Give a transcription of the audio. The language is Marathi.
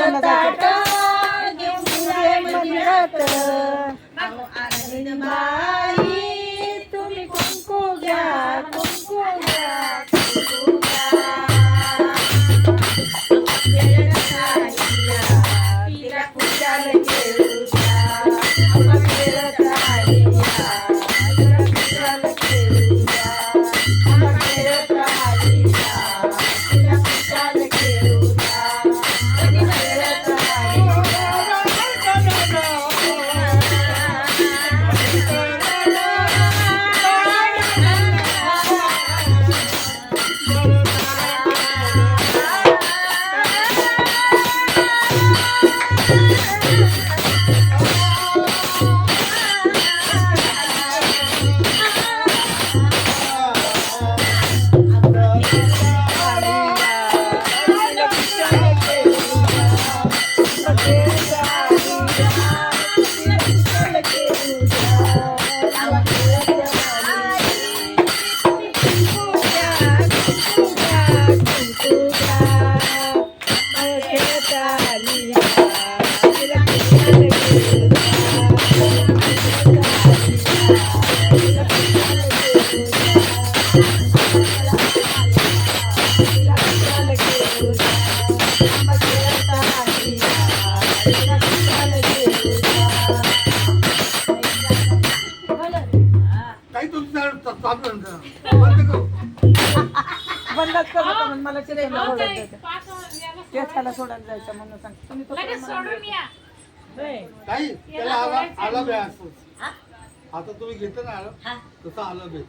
ताट जातं. घेऊन मंदिरात बंदच करत होता. म्हणून मला चिरईला ओरडायचं केसाला सोडायला जायचं म्हणून सांग. तुम्ही तो लगेच सोडून या. काही त्याला आला आला बे असं आता तुम्ही घेता ना आलं तसं आलं बे